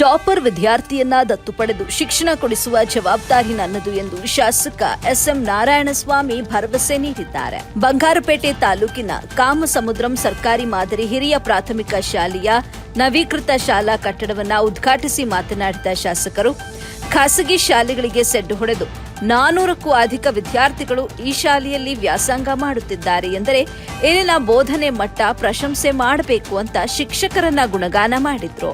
Topper ವಿದ್ಯಾರ್ಥಿಯನ್ನ ದತ್ತು ಪಡೆದು ಶಿಕ್ಷಣ ಕೊಡಿಸುವ ಜವಾಬ್ದಾರಿ ನನ್ನದು ಎಂದು ಶಾಸಕ ಎಸ್ಎಂ ನಾರಾಯಣಸ್ವಾಮಿ ಭರವಸೆ ನೀಡಿದ್ದಾರೆ. ಬಂಗಾರಪೇಟೆ ತಾಲೂಕಿನ ಕಾಮಸಮುದ್ರಂ ಸರ್ಕಾರಿ ಮಾದರಿ ಹಿರಿಯ ಪ್ರಾಥಮಿಕ ಶಾಲೆಯ ನವೀಕೃತ ಶಾಲಾ ಕಟ್ಟಡವನ್ನ ಉದ್ಘಾಟಿಸಿ ಮಾತನಾಡಿದ ಶಾಸಕರು, ಖಾಸಗಿ ಶಾಲೆಗಳಿಗೆ ಸೆಡ್ಡು ಹೊಡೆದು ನಾನೂರಕ್ಕೂ ಅಧಿಕ ವಿದ್ಯಾರ್ಥಿಗಳು ಈ ಶಾಲೆಯಲ್ಲಿ ವ್ಯಾಸಂಗ ಮಾಡುತ್ತಿದ್ದಾರೆ ಎಂದರೆ ಇಲ್ಲಿನ ಬೋಧನೆ ಮಟ್ಟ ಪ್ರಶಂಸೆ ಮಾಡಬೇಕು ಅಂತ ಶಿಕ್ಷಕರನ್ನ ಗುಣಗಾನ ಮಾಡಿದ್ರು.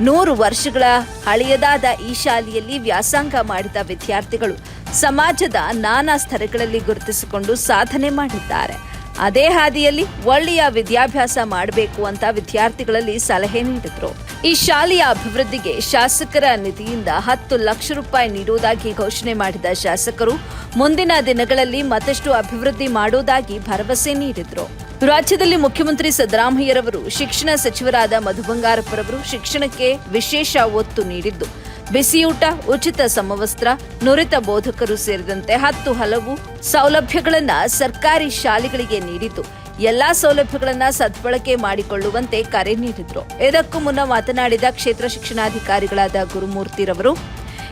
ನೂರು ವರ್ಷಗಳ ಹಳೆಯದಾದ ಈ ಶಾಲೆಯಲ್ಲಿ ವ್ಯಾಸಂಗ ಮಾಡಿದ ವಿದ್ಯಾರ್ಥಿಗಳು ಸಮಾಜದ ನಾನಾ ಸ್ತರಗಳಲ್ಲಿ ಗುರುತಿಸಿಕೊಂಡು ಸಾಧನೆ ಮಾಡಿದ್ದಾರೆ. ಅದೇ ಹಾದಿಯಲ್ಲಿ ಒಳ್ಳೆಯ ವಿದ್ಯಾಭ್ಯಾಸ ಮಾಡಬೇಕು ಅಂತ ವಿದ್ಯಾರ್ಥಿಗಳಲ್ಲಿ ಸಲಹೆ ನೀಡಿದ್ರು. ಈ ಶಾಲೆಯ ಅಭಿವೃದ್ಧಿಗೆ ಶಾಸಕರ ನಿಧಿಯಿಂದ ಹತ್ತು ಲಕ್ಷ ರೂಪಾಯಿ ನೀಡುವುದಾಗಿ ಘೋಷಣೆ ಮಾಡಿದ ಶಾಸಕರು, ಮುಂದಿನ ದಿನಗಳಲ್ಲಿ ಮತ್ತಷ್ಟು ಅಭಿವೃದ್ಧಿ ಮಾಡುವುದಾಗಿ ಭರವಸೆ ನೀಡಿದ್ರು. ರಾಜ್ಯದಲ್ಲಿ ಮುಖ್ಯಮಂತ್ರಿ ಸಿದ್ದರಾಮಯ್ಯರವರು ಶಿಕ್ಷಣ ಸಚಿವರಾದ ಮಧು ಬಂಗಾರಪ್ಪರವರು ಶಿಕ್ಷಣಕ್ಕೆ ವಿಶೇಷ ಒತ್ತು ನೀಡಿದ್ದು. ಬಿಸಿಯೂಟ, ಉಚಿತ ಸಮವಸ್ತ್ರ, ನುರಿತ ಬೋಧಕರು ಸೇರಿದಂತೆ ಹತ್ತು ಹಲವು ಸೌಲಭ್ಯಗಳನ್ನ ಸರ್ಕಾರಿ ಶಾಲೆಗಳಿಗೆ ನೀಡಿತು ಎಲ್ಲಾ ಸೌಲಭ್ಯಗಳನ್ನ ಸದ್ಬಳಕೆ ಮಾಡಿಕೊಳ್ಳುವಂತೆ ಕರೆ ನೀಡಿದ್ರು. ಇದಕ್ಕೂ ಮುನ್ನ ಮಾತನಾಡಿದ ಕ್ಷೇತ್ರ ಶಿಕ್ಷಣಾಧಿಕಾರಿಗಳಾದ ಗುರುಮೂರ್ತಿರವರು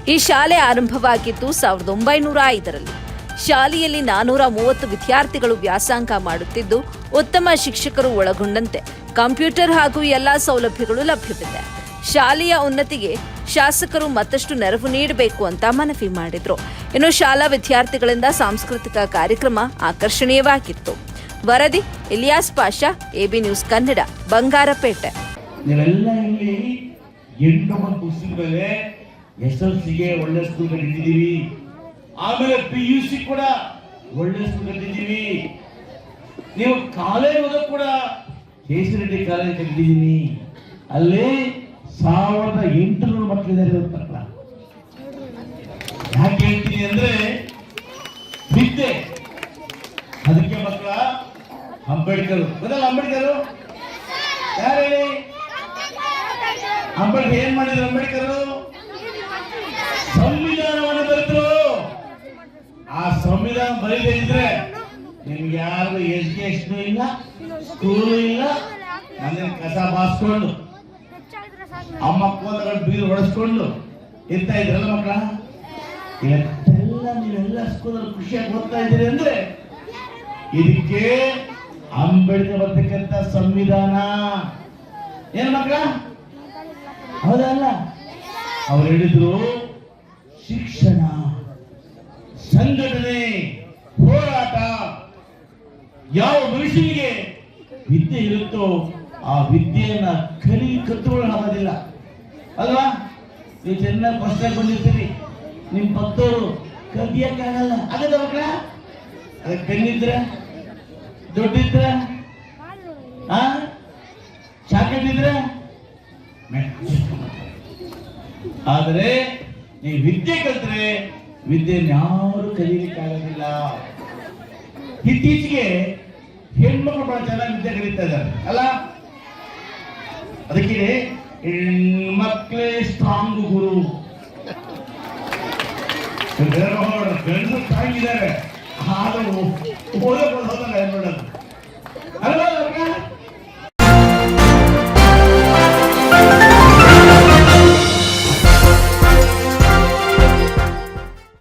ಈ ಶಾಲೆ ಆರಂಭವಾಗಿದ್ದು ಸಾವಿರದ ಒಂಬೈನೂರ ಐದರಲ್ಲಿ. ಶಾಲೆಯಲ್ಲಿ ನಾನೂರ ಮೂವತ್ತು ವಿದ್ಯಾರ್ಥಿಗಳು ವ್ಯಾಸಂಗ ಮಾಡುತ್ತಿದ್ದು, ಉತ್ತಮ ಶಿಕ್ಷಕರು ಒಳಗೊಂಡಂತೆ ಕಂಪ್ಯೂಟರ್ ಹಾಗೂ ಎಲ್ಲಾ ಸೌಲಭ್ಯಗಳು ಲಭ್ಯವಿದೆ. ಶಾಲೆಯ ಉನ್ನತಿಗೆ ಶಾಸಕರು ಮತ್ತಷ್ಟು ನೆರವು ನೀಡಬೇಕು ಅಂತ ಮನವಿ ಮಾಡಿದ್ರು. ಇನ್ನು ಶಾಲಾ ವಿದ್ಯಾರ್ಥಿಗಳಿಂದ ಸಾಂಸ್ಕೃತಿಕ ಕಾರ್ಯಕ್ರಮ ಆಕರ್ಷಣೀಯವಾಗಿತ್ತು. ವರದಿ ಇಲಿಯಾಸ್ ಪಾಷಾ, ಎಬಿ ನ್ಯೂಸ್ ಕನ್ನಡ, ಬಂಗಾರಪೇಟೆ. ಒಳ್ಳೆ ಆಮೇಲೆ ಪಿ ಯು ಸಿ ಕೂಡ ಒಳ್ಳೆ ಸ್ಟೂಡೆಂಟ್ ಇಟ್ಟಿದ್ದೀವಿ. ನೀವು ಕಾಲೇಜ್ ಓದೋಕ್ ಕೂಡ ಕೆ ಸಿ ರೆಡ್ಡಿ ಕಾಲೇಜ್ ಅಲ್ಲಿ ಸಾವಿರದ ಎಂಟುನೂರು ಮಕ್ಕಳಿದ್ದಾರೆ ಮಕ್ಕಳ ಯಾಕೆ ಹೇಳ್ತೀನಿ ಅಂದ್ರೆ ವಿದ್ಯೆ. ಅದಕ್ಕೆ ಮಕ್ಕಳ ಅಂಬೇಡ್ಕರ್. ಗೊತ್ತಲ್ಲ ಅಂಬೇಡ್ಕರ್? ಯಾರು ಹೇಳಿ? ಅಂಬೇಡ್ಕರ್ ಏನ್ ಮಾಡಿದ್ರು ಅಂಬೇಡ್ಕರ್? ಸಂವಿಧಾನವನ್ನು ಬರೆದ್ರು. ಆ ಸಂವಿಧಾನ ಬರೀದೇ ಇದ್ರೆ ನಿಮ್ಗೆ ಯಾರು ಎಜುಕೇಶನ್ ಇಲ್ಲ ಸ್ಕೂಲು ಇಲ್ಲ ಮನೇಲಿ ಕಸ ಬಾಸ್ಕೊಂಡು ಅಮ್ಮ ಕೋದಗಳು ಬೀರು ಹೊಡೆಸ್ಕೊಂಡು ಎಂತ ಇದ್ರಲ್ಲ ಮಕ್ಕಳ? ನೀವೆಲ್ಲ ಸ್ಕೂಲಲ್ಲಿ ಖುಷಿಯಾಗಿ ಓದ್ತಾ ಇದ್ದೀರಿ ಅಂದ್ರೆ ಇದಕ್ಕೆ ಅಂಬೇಡ್ಕರ್ ಬರ್ತಕ್ಕಂಥ ಸಂವಿಧಾನ. ಏನ್ ಮಕ್ಕಳ? ಹೌದಲ್ಲ? ಅವ್ರು ಹೇಳಿದ್ರು, ಶಿಕ್ಷಣ, ಸಂಘಟನೆ, ಹೋರಾಟ, ಯಾವ ಮನುಷ್ಯನಿಗೆ ವಿದ್ಯೆ ಇರುತ್ತೋ ಆ ವಿದ್ಯೆಯನ್ನ ಕಲಿ ಕತ್ತುಗಳು ಆಗೋದಿಲ್ಲ ಅಲ್ವಾ? ನೀವು ಚೆನ್ನಾಗಿ ಫಸ್ಟಾಗಿ ಬಂದಿರ್ತೀರಿ. ನಿಮ್ ಪತ್ತೋರು ಕಲಿಯಕ್ಕಾಗಲ್ಲ ಆಗದ ಮಕ್ಕಳ ಅದಕ್ಕೆ ಕಣ್ಣಿದ್ರೆ ದೊಡ್ಡಿದ್ರೆ? ಆ? ಚಾಕೆಟ್ ಇದ್ರೆ ಆದರೆ ನೀವು ವಿದ್ಯೆ ಕಲ್ತ್ರೆ ವಿದ್ಯೆಯನ್ನು ಯಾರು ಕಲಿಯಲಿಕ್ಕಾಗೋದಿಲ್ಲ ಇತ್ತೀಚೆಗೆ ಹೆಣ್ಮಕ್ಳು ಬಹಳ ಚೆನ್ನಾಗಿ ವಿದ್ಯೆ ಕಲಿತಾ ಇದ್ದಾರೆ. ಅಲ್ಲ? ಅದಕ್ಕೆ ಹೆಣ್ಮಕ್ಳೇ ಸ್ಟ್ರಾಂಗ್ ಗುರು. ಗಂಡು ಸ್ಟ್ರಾಂಗ್ ಇದ್ದಾರೆ ಆದರೂ ಓದಕ್ಕೆ ಹೋಗಲ್ಲ ಏನ್